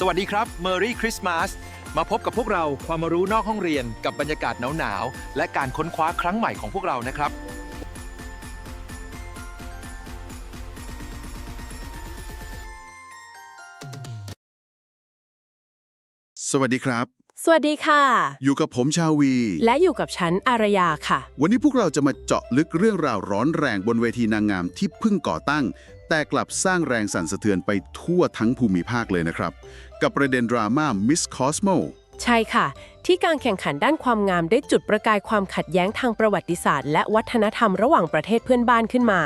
สวัสดีครับ Merry Christmas มาพบกับพวกเราความรู้นอกห้องเรียนกับบรรยากาศหนาวๆและการค้นคว้าครั้งใหม่ของพวกเรานะครับ สวัสดีครับ สวัสดีค่ะ อยู่กับผมชาวี และอยู่กับฉันอารยาค่ะ วันนี้พวกเราจะมาเจาะลึกเรื่องราวร้อนแรงบนเวทีนางงามที่เพิ่งก่อตั้ง แต่กลับสร้างแรงสั่นสะเทือนไปทั่วทั้งภูมิภาคเลยนะครับ กับประเด็นดราม่า Miss Cosmo ใช่ค่ะ ที่การแข่งขันด้านความงามได้จุดประกายความขัดแย้งทางประวัติศาสตร์ และวัฒนธรรมระหว่างประเทศเพื่อนบ้านขึ้นมา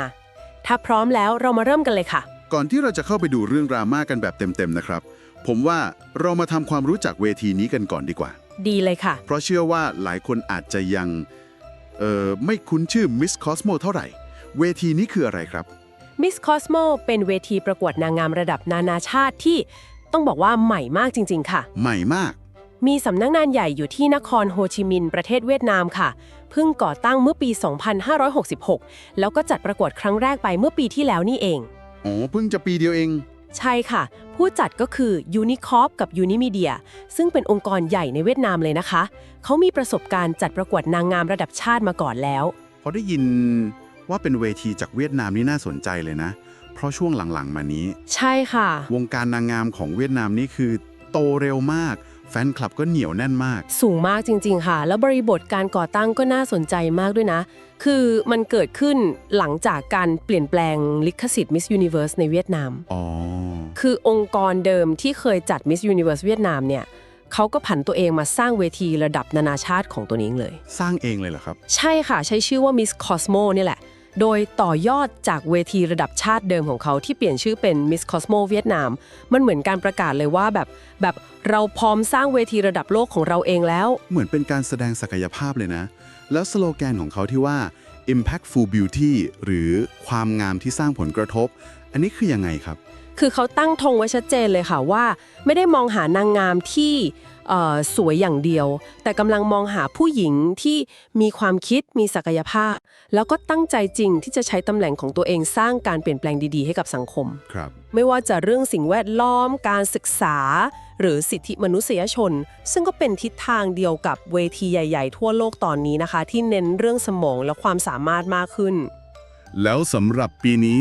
ถ้าพร้อมแล้วเรามาเริ่มกันเลยค่ะ ก่อนที่เราจะเข้าไปดูเรื่องดราม่ากันแบบเต็มๆนะครับ ผมว่าเรามาทำความรู้จักเวทีนี้กันก่อนดีกว่า ดีเลยค่ะ เพราะเชื่อว่าหลายคนอาจจะยังเอ่อไม่คุ้นชื่อ Miss Cosmo เท่าไหร่ เวทีนี้คืออะไรครับ Miss Cosmo เป็นเวทีประกวดนางงามระดับนานาชาติที่ต้องบอกว่าใหม่มากจริง ๆ ค่ะ ใหม่มาก มีสำนักงานใหญ่อยู่ที่นครโฮจิมินห์ประเทศเวียดนามค่ะเพิ่งก่อตั้งเมื่อปี 2566 แล้วก็จัดประกวดครั้งแรกไปเมื่อปีที่แล้วนี่เอง อ๋อ เพิ่งจะปีเดียวเอง ใช่ค่ะ ผู้จัดก็คือ Unicorp กับ Unimedia ซึ่งเป็นองค์กรใหญ่ในเวียดนามเลยนะคะ เขามีประสบการณ์จัดประกวดนางงามระดับชาติมาก่อนแล้ว พอได้ยิน ว่าเป็นเวทีจากเวียดนามนี่น่าสนใจเลยนะ เพราะช่วงหลังๆ มานี้ ใช่ค่ะ วงการนางงามของเวียดนามนี่คือ โตเร็วมาก แฟนคลับก็เหนียวแน่นมาก สูงมากจริง ๆ ค่ะ แล้วบริบทการก่อตั้งก็น่าสนใจมากด้วยนะ คือมันเกิดขึ้นหลังจากการเปลี่ยนแปลงลิขสิทธิ์ Miss Universe ในเวียดนาม อ๋อ คือองค์กรเดิมที่เคยจัด Miss Universe เวียดนามเนี่ยเขาก็ผันตัวเองมาสร้างเวทีระดับนานาชาติของตัวเองเลย สร้างเองเลยเหรอครับ ใช่ค่ะ ใช้ชื่อว่า Miss Cosmo นี่แหละ โดยต่อยอดจากเวทีระดับชาติเดิมของเขาที่เปลี่ยนชื่อเป็น Miss Cosmo เวียดนาม มันเหมือนการประกาศเลยว่าแบบ แบบเราพร้อมสร้างเวทีระดับโลกของเราเองแล้ว เหมือนเป็นการแสดงศักยภาพเลยนะ แล้วสโลแกนของเขาที่ว่า impactful beauty หรือความงามที่สร้างผลกระทบ อันนี้คือยังไงครับ คือเขาตั้งธงไว้ชัดเจนเลยค่ะว่า ไม่ได้มองหานางงามที่เอ่อ สวยอย่างเดียว แต่กำลังมองหาผู้หญิงที่มีความคิดมีศักยภาพ แล้วก็ตั้งใจจริงที่จะใช้ตำแหน่งของตัวเองสร้างการเปลี่ยนแปลงดีๆ ให้กับสังคม ครับ ไม่ว่าจะเรื่องสิ่งแวดล้อม การศึกษา หรือสิทธิมนุษยชน ซึ่งก็เป็นทิศทางเดียวกับเวทีใหญ่ ๆ ทั่วโลกตอนนี้นะคะ ที่เน้นเรื่องสมองและความสามารถมากขึ้น แล้วสำหรับปีนี้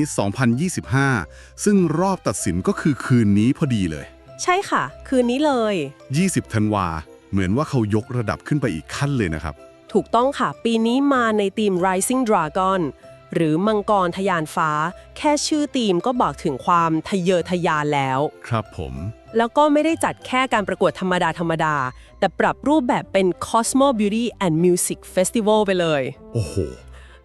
2025 ซึ่งรอบตัดสินก็คือคืนนี้พอดีเลย ใช่ค่ะ คืนนี้เลย 20 ธันวา เหมือนว่าเขายกระดับขึ้นไปอีกขั้นเลยนะครับ ถูกต้องค่ะ ปีนี้มาในทีม Rising Dragon หรือมังกรทะยานฟ้า แค่ชื่อทีมก็บอกถึงความทะเยอทะยานแล้ว ครับผม แล้วก็ไม่ได้จัดแค่การประกวดธรรมดาธรรมดา แต่ปรับรูปแบบเป็น Cosmo Beauty and Music Festival ไปเลย โอ้โห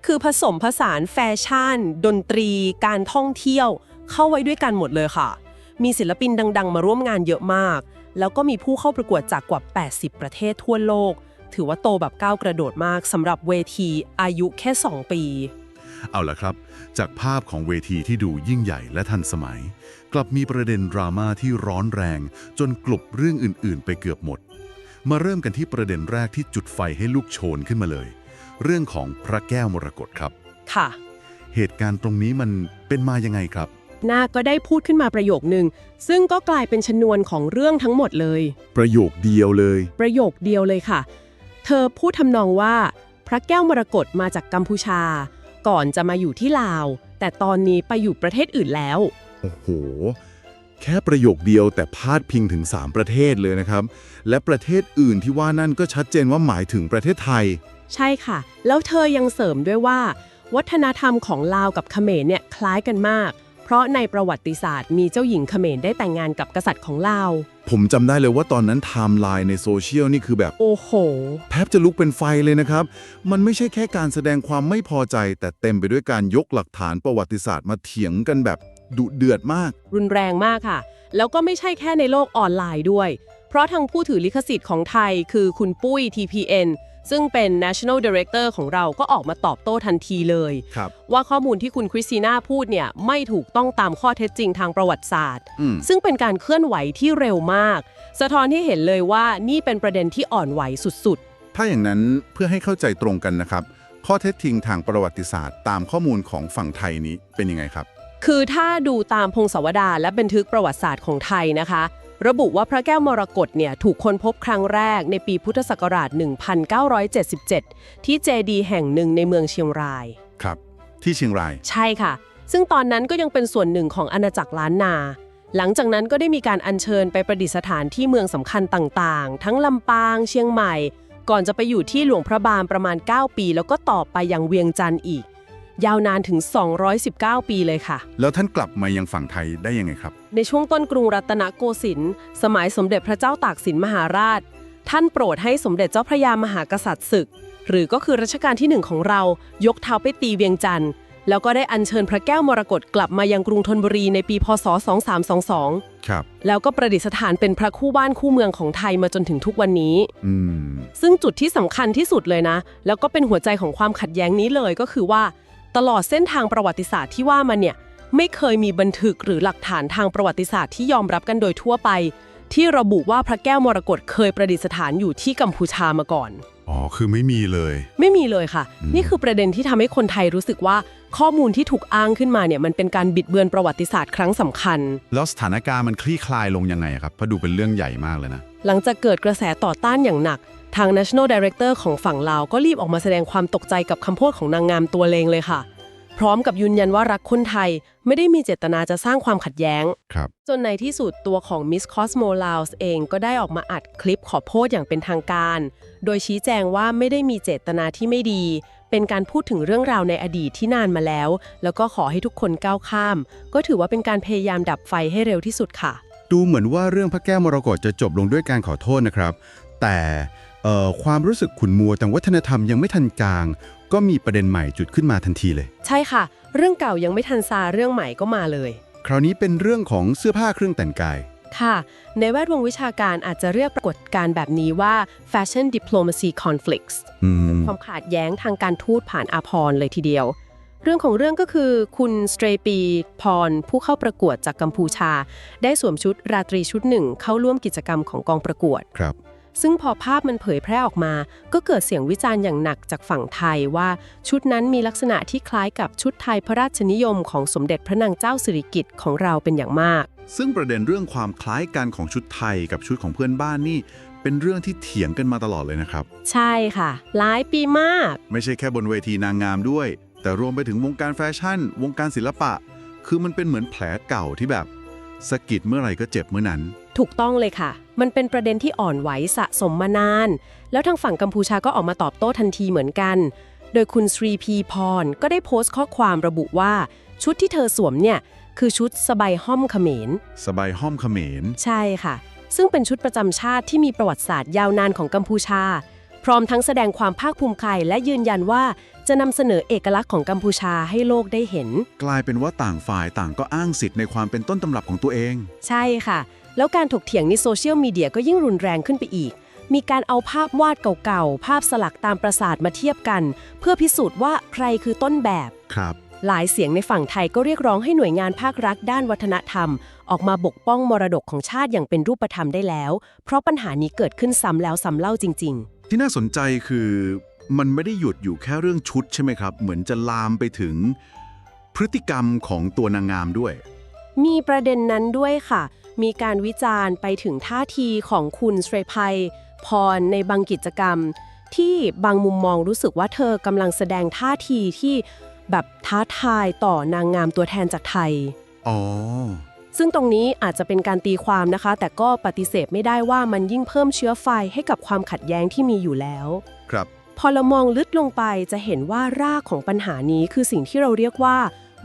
คือผสมผสานแฟชั่น ดนตรี การท่องเที่ยว เข้าไว้ด้วยกันหมดเลยค่ะ มีศิลปินดัง ๆ มาร่วมงานเยอะมาก แล้วก็มีผู้เข้าประกวดจากกว่า 80 ประเทศทั่วโลก ถือว่าโตแบบก้าวกระโดดมากสำหรับเวทีอายุแค่ 2 ปี เอาละครับ จากภาพของเวทีที่ดูยิ่งใหญ่และทันสมัย กลับมีประเด็นดราม่าที่ร้อนแรง จนกลบเรื่องอื่น ๆ ไปเกือบหมด มาเริ่มกันที่ประเด็นแรกที่จุดไฟให้ลูกโชนขึ้นมาเลย เรื่องของพระแก้วมรกตครับ ค่ะ เหตุการณ์ตรงนี้มันเป็นมายังไงครับ นาคก็ได้พูดขึ้นมาประโยคนึงซึ่งก็กลายเป็นชนวนของเรื่องทั้งหมดเลย ประโยคเดียวเลย ประโยคเดียวเลยค่ะ เธอพูดทำนองว่า พระแก้วมรกตมาจากกัมพูชา ก่อนจะมาอยู่ที่ลาว แต่ตอนนี้ไปอยู่ประเทศอื่นแล้ว โอ้โห แค่ประโยคเดียวแต่พาดพิงถึง 3 ประเทศเลยนะครับ และประเทศอื่นที่ว่านั่นก็ชัดเจนว่าหมายถึงประเทศไทย ใช่ค่ะ แล้วเธอยังเสริมด้วยว่า วัฒนธรรมของลาวกับเขมรเนี่ยคล้ายกันมาก เพราะในประวัติศาสตร์มีเจ้าหญิงเขมรได้แต่งงานกับกษัตริย์ของลาว ผมจำได้เลยว่าตอนนั้นไทม์ไลน์ในโซเชียลนี่คือแบบ โอ้โห แทบจะลุกเป็นไฟเลยนะครับ มันไม่ใช่แค่การแสดงความไม่พอใจ แต่เต็มไปด้วยการยกหลักฐานประวัติศาสตร์มาเถียงกันแบบดุเดือดมาก รุนแรงมากค่ะ แล้วก็ไม่ใช่แค่ในโลกออนไลน์ด้วย เพราะทางผู้ถือลิขสิทธิ์ของไทยคือคุณปุ้ย TPN ซึ่งเป็น National Director ของเราก็ออกมาตอบโต้ทันทีเลย ครับ ว่าข้อมูลที่คุณคริสติน่าพูดเนี่ยไม่ถูกต้องตามข้อเท็จจริงทางประวัติศาสตร์ อืม ซึ่งเป็นการเคลื่อนไหวที่เร็วมาก สะท้อนให้เห็นเลยว่านี่เป็นประเด็นที่อ่อนไหวสุดถ้าอย่างนั้นเพื่อให้เข้าใจตรงกันนะครับ ข้อเท็จจริงทางประวัติศาสตร์ ตามข้อมูลของฝั่งไทยนี้เป็นยังไงครับคือถ้าดูตามพงศาวดารและบันทึกประวัติศาสตร์ของไทยนะคะ ระบุว่าพระแก้วมรกตเนี่ยถูกค้นพบครั้งแรกในปีพุทธศักราช 1977 ที่เจดีย์แห่งหนึ่งในเมืองเชียงราย ครับ ที่เชียงราย ใช่ค่ะ ซึ่งตอนนั้นก็ยังเป็นส่วนหนึ่งของอาณาจักรล้านนา หลังจากนั้นก็ได้มีการอัญเชิญไปประดิษฐานที่เมืองสำคัญต่างๆ ทั้งลำปาง เชียงใหม่ ก่อนจะไปอยู่ที่หลวงพระบางประมาณ 9 ปี แล้วก็ต่อไปยังเวียงจันทร์อีก ยาวนานถึง 219 ปีเลยค่ะ แล้วท่านกลับมายังฝั่งไทยได้ยังไงครับ ในช่วงต้นกรุงรัตนโกสินทร์สมัยสมเด็จพระเจ้าตากสินมหาราช ท่านโปรดให้สมเด็จเจ้าพระยามหากษัตริย์ศึก หรือก็คือรัชกาลที่หนึ่งของเรายกเท้าไปตีเวียงจันทร์แล้วก็ได้อัญเชิญพระแก้วมรกตกลับมายังกรุงธนบุรีในปีพศ 2322 ครับ แล้วก็ประดิษฐานเป็นพระคู่บ้านคู่เมืองของไทยมาจนถึงทุกวันนี้ อืม ซึ่งจุดที่สำคัญที่สุดเลยนะ แล้วก็เป็นหัวใจของความขัดแย้งนี้เลยก็คือว่า ตลอดเส้นทางประวัติศาสตร์ที่ว่ามันเนี่ยไม่เคยมีบันทึกหรือหลักฐานทางประวัติศาสตร์ที่ยอมรับกันโดยทั่วไป ที่ระบุว่าพระแก้วมรกตเคยประดิษฐานอยู่ที่กัมพูชามาก่อน อ๋อ คือไม่มีเลย ไม่มีเลยค่ะอืมนี่คือประเด็นที่ทำให้คนไทยรู้สึกว่าข้อมูลที่ถูกอ้างขึ้นมาเนี่ยมันเป็นการบิดเบือนประวัติศาสตร์ครั้งสำคัญ แล้วสถานการณ์มันคลี่คลายลงยังไงครับเพราะดูเป็นเรื่องใหญ่มากเลยนะ หลังจากเกิดกระแสต่อต้านอย่างหนัก ทาง National Director ของฝั่งลาวก็รีบออกมาแสดงความตกใจกับคำพูดของนางงามตัวเลงเลยค่ะ พร้อมกับยืนยันว่ารักคนไทยไม่ได้มีเจตนาจะสร้างความขัดแย้ง ครับ จนในที่สุดตัวของ Miss Cosmo Laos เองก็ได้ออกมาอัดคลิปขอโทษอย่างเป็นทางการ โดยชี้แจงว่าไม่ได้มีเจตนาที่ไม่ดี เป็นการพูดถึงเรื่องราวในอดีตที่นานมาแล้ว แล้วก็ขอให้ทุกคนก้าวข้าม ก็ถือว่าเป็นการพยายามดับไฟให้เร็วที่สุดค่ะ ดูเหมือนว่าเรื่องพระแก้วมรกตจะจบลงด้วยการขอโทษนะครับ แต่เอ่อ ความรู้สึกขุนมัวทางวัฒนธรรมยังไม่ทันกลาง ก็มีประเด็นใหม่จุดขึ้นมาทันทีเลย ใช่ค่ะ เรื่องเก่ายังไม่ทันซาเรื่องใหม่ก็มาเลย คราวนี้เป็นเรื่องของเสื้อผ้าเครื่องแต่งกาย ค่ะ ในแวดวงวิชาการอาจจะเรียกปรากฏการณ์แบบนี้ว่า fashion diplomacy conflicts อืมความขัดแย้งทางการทูตผ่านอาพรณ์เลยทีเดียวเรื่องของเรื่องก็คือคุณสเตรปี พร ผู้เข้าประกวดจากกัมพูชา ได้สวมชุดราตรีชุดหนึ่งเข้าร่วมกิจกรรมของกองประกวดครับ ซึ่งพอภาพมันเผยแพร่ออกมา ก็เกิดเสียงวิจารณ์อย่างหนักจากฝั่งไทยว่าชุดนั้นมีลักษณะที่คล้ายกับชุดไทยพระราชนิยมของสมเด็จพระนางเจ้าสิริกิติ์ของเราเป็นอย่างมาก ซึ่งประเด็นเรื่องความคล้ายกันของชุดไทยกับชุดของเพื่อนบ้านนี่ เป็นเรื่องที่เถียงกันมาตลอดเลยนะครับ ใช่ค่ะ หลายปีมาก ไม่ใช่แค่บนเวทีนางงามด้วย แต่รวมไปถึงวงการแฟชั่น วงการศิลปะ คือมันเป็นเหมือนแผลเก่าที่แบบสะกิดเมื่อไหร่ก็เจ็บเมื่อนั้น ถูกต้องเลยค่ะ มันเป็นประเด็นที่อ่อนไหวสะสมมานาน แล้วทางฝั่งกัมพูชาก็ออกมาตอบโต้ทันทีเหมือนกัน โดยคุณสรีพีพรก็ได้โพสต์ข้อความระบุว่า ชุดที่เธอสวมเนี่ย คือชุดสบายห้อมเขมร สบายห้อมเขมร ใช่ค่ะ ซึ่งเป็นชุดประจำชาติที่มีประวัติศาสตร์ยาวนานของกัมพูชา พร้อมทั้งแสดงความภาคภูมิใจและยืนยันว่าจะนำเสนอเอกลักษณ์ของกัมพูชาให้โลกได้เห็น กลายเป็นว่าต่างฝ่ายต่างก็อ้างสิทธิ์ในความเป็นต้นตำรับของตัวเอง ใช่ค่ะ แล้วการถกเถียงในโซเชียลมีเดียก็ยิ่งรุนแรงขึ้นไปอีก มีการเอาภาพวาดเก่าๆ ภาพสลักตามปราสาทมาเทียบกัน เพื่อพิสูจน์ว่าใครคือต้นแบบ ครับ หลายเสียงในฝั่งไทยก็เรียกร้องให้หน่วยงานภาครัฐด้านวัฒนธรรม ออกมาปกป้องมรดกของชาติอย่างเป็นรูปธรรมได้แล้ว เพราะปัญหานี้เกิดขึ้นซ้ำแล้วซ้ำเล่าจริง ที่น่าสนใจคือมันไม่ได้หยุดอยู่แค่เรื่องชุดใช่ไหมครับ เหมือนจะลามไปถึงพฤติกรรมของตัวนางงามด้วย ๆ มีประเด็นนั้นด้วยค่ะ มีการวิจารณ์ไปถึงท่าทีของคุณสเตรภัยพรในบางกิจกรรม ที่บางมุมมองรู้สึกว่าเธอกำลังแสดงท่าทีที่แบบท้าทายต่อนางงามตัวแทนจากไทย อ๋อ ซึ่งตรงนี้อาจจะเป็นการตีความนะคะ แต่ก็ปฏิเสธไม่ได้ว่ามันยิ่งเพิ่มเชื้อไฟให้กับความขัดแย้งที่มีอยู่แล้ว ครับ พอเรามองลึกลงไปจะเห็นว่ารากของปัญหานี้คือสิ่งที่เราเรียกว่า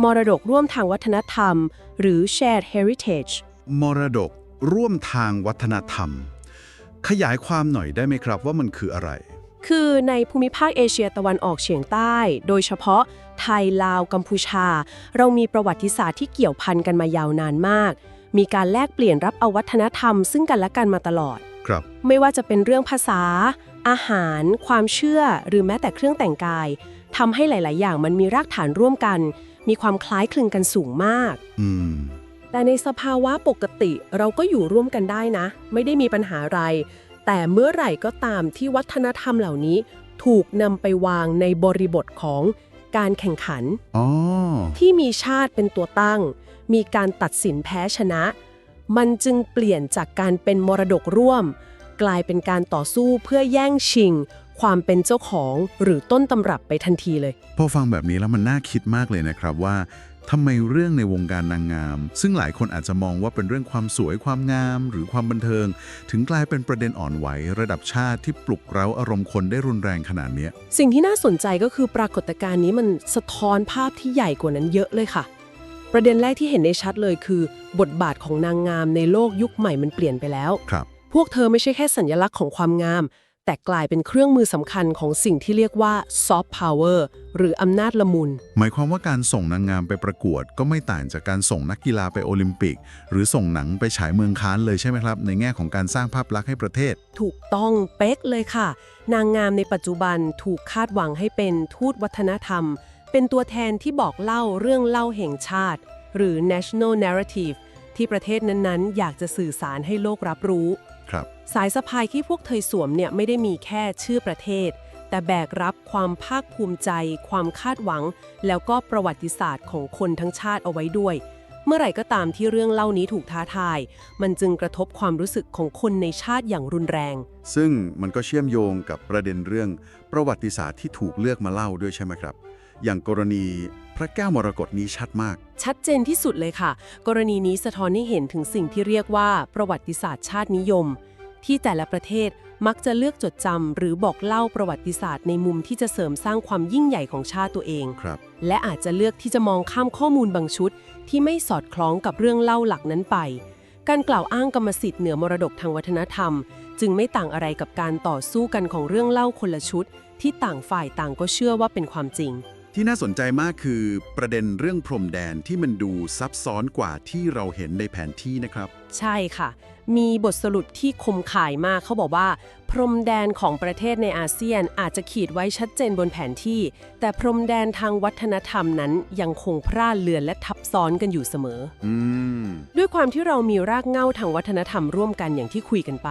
มรดกร่วมทางวัฒนธรรม หรือ shared heritage มรดก ร่วมทางวัฒนธรรม ขยายความหน่อยได้ไหมครับว่ามันคืออะไร คือในภูมิภาคเอเชียตะวันออกเฉียงใต้ โดยเฉพาะไทยลาวกัมพูชา เรามีประวัติศาสตร์ที่เกี่ยวพันกันมายาวนานมาก มีการแลกเปลี่ยนรับเอาวัฒนธรรม ซึ่งกันและกันมาตลอด ครับ ไม่ว่าจะเป็นเรื่องภาษา อาหาร ความเชื่อ หรือแม้แต่เครื่องแต่งกายทำให้หลาย ๆ อย่างมันมีรากฐานร่วมกัน มีความคล้ายคลึงกันสูงมาก อืม แต่ในสภาวะปกติเราก็อยู่ร่วมกันได้นะ ไม่ได้มีปัญหาอะไร แต่เมื่อไหร่ก็ตามที่วัฒนธรรมเหล่านี้ ถูกนำไปวางในบริบทของการแข่งขันอ๋อที่มีชาติเป็นตัวตั้ง มีการตัดสินแพ้ชนะ มันจึงเปลี่ยนจากการเป็นมรดกร่วม กลายเป็นการต่อสู้เพื่อแย่งชิง ความเป็นเจ้าของหรือต้นตำรับไปทันทีเลย พอฟังแบบนี้แล้วมันน่าคิดมากเลยนะครับว่า ทำไมเรื่องในวงการนางงาม ซึ่งหลายคนอาจจะมองว่าเป็นเรื่องความสวยความงาม หรือความบันเทิง ถึงกลายเป็นประเด็นอ่อนไหวระดับชาติที่ปลุกเร้าอารมณ์คนได้รุนแรงขนาดเนี้ยสิ่งที่น่าสนใจก็คือปรากฏการณ์นี้มันสะท้อนภาพที่ใหญ่กว่านั้นเยอะเลยค่ะ ประเด็นแรกที่เห็นได้ชัดเลยคือ บทบาทของนางงามในโลกยุคใหม่มันเปลี่ยนไปแล้วครับพวกเธอไม่ใช่แค่สัญลักษณ์ของความงาม แต่กลายเป็นเครื่องมือสำคัญของสิ่งที่เรียกว่าซอฟต์พาวเวอร์หรืออำนาจละมุน หมายความว่าการส่งนางงามไปประกวด ก็ไม่ต่างจากการส่งนักกีฬาไปโอลิมปิก หรือส่งหนังไปฉายเมืองค้านเลยใช่ไหมครับ ในแง่ของการสร้างภาพลักษณ์ให้ประเทศ ถูกต้องเป๊กเลยค่ะ นางงามในปัจจุบันถูกคาดหวังให้เป็นทูตวัฒนธรรม เป็นตัวแทนที่บอกเล่าเรื่องเล่าแห่งชาติ หรือ national narrative ที่ประเทศนั้นๆ อยากจะสื่อสารให้โลกรับรู้ ครับ สายสะพายที่พวกเธอสวมเนี่ยไม่ได้มีแค่ชื่อประเทศ แต่แบกรับความภาคภูมิใจ ความคาดหวัง แล้วก็ประวัติศาสตร์ของคนทั้งชาติเอาไว้ด้วย เมื่อไหร่ก็ตามที่เรื่องเล่านี้ถูกท้าทาย มันจึงกระทบความรู้สึกของคนในชาติอย่างรุนแรง ซึ่งมันก็เชื่อมโยงกับประเด็นเรื่องประวัติศาสตร์ที่ถูกเลือกมาเล่าด้วยใช่ไหมครับ อย่างกรณีพระแก้วมรกตนี้ชัดมาก ชัดเจนที่สุดเลยค่ะ กรณีนี้สะท้อนให้เห็นถึงสิ่งที่เรียกว่าประวัติศาสตร์ชาตินิยม ที่แต่ละประเทศมักจะเลือกจดจำหรือบอกเล่าประวัติศาสตร์ในมุมที่จะเสริมสร้างความยิ่งใหญ่ของชาติตัวเองครับและอาจจะเลือกที่จะมองข้ามข้อมูลบางชุด ที่ไม่สอดคล้องกับเรื่องเล่าหลักนั้นไป การกล่าวอ้างกรรมสิทธิ์เหนือมรดกทางวัฒนธรรม จึงไม่ต่างอะไรกับการต่อสู้กันของเรื่องเล่าคนละชุด ที่ต่างฝ่ายต่างก็เชื่อว่าเป็นความจริง ที่น่าสนใจมากคือประเด็นเรื่องพรมแดนที่มันดูซับซ้อนกว่าที่เราเห็นในแผนที่นะครับ ใช่ค่ะ มีบทสรุปที่คมข่ายมากเขาบอกว่าพรมแดนของประเทศในอาเซียนอาจจะขีดไว้ชัดเจนบนแผนที่ แต่พรมแดนทางวัฒนธรรมนั้นยังคงพร่าเลือนและทับซ้อนกันอยู่เสมออืมด้วยความที่เรามีรากเหง้าทางวัฒนธรรมร่วมกันอย่างที่คุยกันไป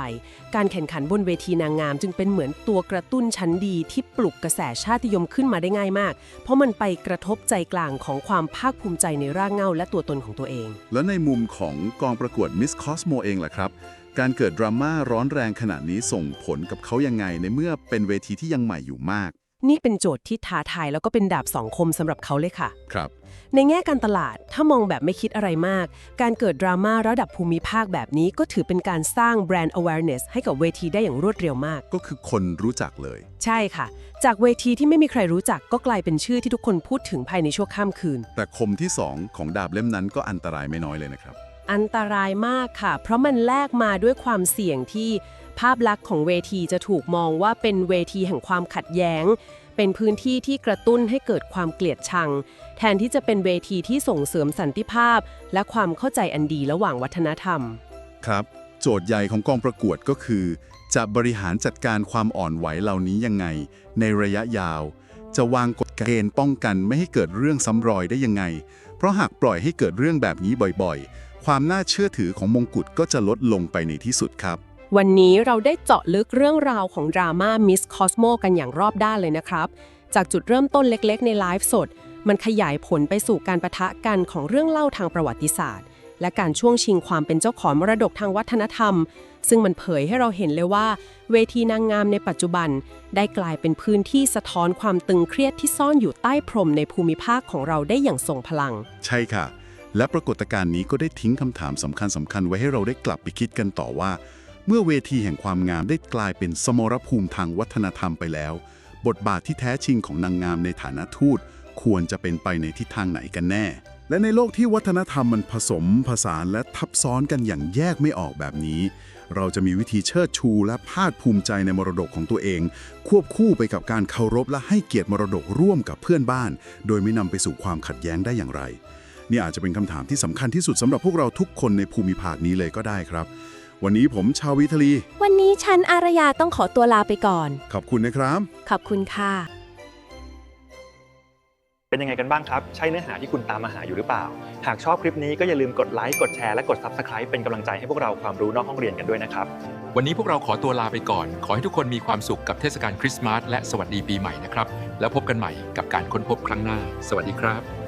การแข่งขันบนเวทีนางงาม จึงเป็นเหมือนตัวกระตุ้นชั้นดีที่ปลุกกระแสชาตินิยมขึ้นมาได้ง่ายมาก เพราะมันไปกระทบใจกลางของความภาคภูมิใจในรากเหง้าและตัวตนของตัวเอง แล้วในมุมของกองประกวด Miss Cosmo เองล่ะครับ การเกิดดราม่าร้อนแรงขนาดนี้ส่งผลกับเขายังไงในเมื่อเป็นเวทีที่ยังใหม่อยู่มาก นี่เป็นโจทย์ที่ท้าทายแล้วก็เป็นดาบสองคมสำหรับเขาเลยค่ะ ครับ ในแง่การตลาดถ้ามองแบบไม่คิดอะไรมาก การเกิดดราม่าระดับภูมิภาคแบบนี้ก็ถือเป็นการสร้างแบรนด์ awareness ให้กับเวทีได้อย่างรวดเร็วมาก ก็คือคนรู้จักเลย ใช่ค่ะ จากเวทีที่ไม่มีใครรู้จักก็กลายเป็นชื่อที่ทุกคนพูดถึงภายในชั่วข้ามคืน แต่คมที่2ของดาบเล่มนั้นก็อันตรายไม่น้อยเลยนะครับ อันตรายมากค่ะ เพราะมันแลกมาด้วยความเสี่ยงที่ภาพลักษณ์ของเวทีจะถูกมองว่าเป็นเวทีแห่งความขัดแย้ง เป็นพื้นที่ที่กระตุ้นให้เกิดความเกลียดชัง แทนที่จะเป็นเวทีที่ส่งเสริมสันติภาพ และความเข้าใจอันดีระหว่างวัฒนธรรม ครับ โจทย์ใหญ่ของกองประกวดก็คือ จะบริหารจัดการความอ่อนไหวเหล่านี้ยังไง ในระยะยาว จะวางกฎเกณฑ์ป้องกันไม่ให้เกิดเรื่องซ้ำรอยได้ยังไง เพราะหากปล่อยให้เกิดเรื่องแบบนี้บ่อยๆ ความน่าเชื่อถือของมงกุฎก็จะลดลงไปในที่สุดครับ วันนี้เราได้เจาะลึกเรื่องราวของดราม่ามิสคอสโมกันอย่างรอบด้านเลยนะครับ จากจุดเริ่มต้นเล็กๆ ในไลฟ์สด มันขยายผลไปสู่การประทะกันของเรื่องเล่าทางประวัติศาสตร์ และการช่วงชิงความเป็นเจ้าของมรดกทางวัฒนธรรม ซึ่งมันเผยให้เราเห็นเลยว่า เวทีนางงามในปัจจุบัน ได้กลายเป็นพื้นที่สะท้อนความตึงเครียดที่ซ่อนอยู่ใต้พรมในภูมิภาคของเราได้อย่างทรงพลัง ใช่ค่ะ และปรากฏการณ์นี้ก็ได้ทิ้งคำถามสำคัญสำคัญๆไว้ให้เราได้กลับไปคิดกันต่อว่า เมื่อเวทีแห่งความงามได้กลายเป็นสมรภูมิทางวัฒนธรรมไปแล้ว บทบาทที่แท้จริงของนางงามในฐานะทูต ควรจะเป็นไปในทิศทางไหนกันแน่ และในโลกที่วัฒนธรรมมันผสมผสานและทับซ้อนกันอย่างแยกไม่ออกแบบนี้ เราจะมีวิธีเชิดชูและภาคภูมิใจในมรดกของตัวเอง ควบคู่ไปกับการเคารพและให้เกียรติมรดกร่วมกับเพื่อนบ้าน โดยไม่นำไปสู่ความขัดแย้งได้อย่างไร นี่อาจจะเป็นคำถามที่สำคัญที่สุดสำหรับพวกเราทุกคนในภูมิภาคนี้เลยก็ได้ครับ วันนี้ผมชาววิทลี วันนี้ฉันอารยาต้องขอตัวลาไปก่อน ขอบคุณนะครับ ขอบคุณค่ะ เป็นยังไงกันบ้างครับ ใช่เนื้อหาที่คุณตามมาหาอยู่หรือเปล่า หากชอบคลิปนี้ก็อย่าลืมกดไลค์กดแชร์และกด Subscribe เป็นกำลังใจให้พวกเราความรู้นอกห้องเรียนกันด้วยนะครับ วันนี้พวกเราขอตัวลาไปก่อน ขอให้ทุกคนมีความสุขกับเทศกาลคริสต์มาสและสวัสดีปีใหม่นะครับ แล้วพบกันใหม่กับการค้นพบครั้งหน้า สวัสดีครับ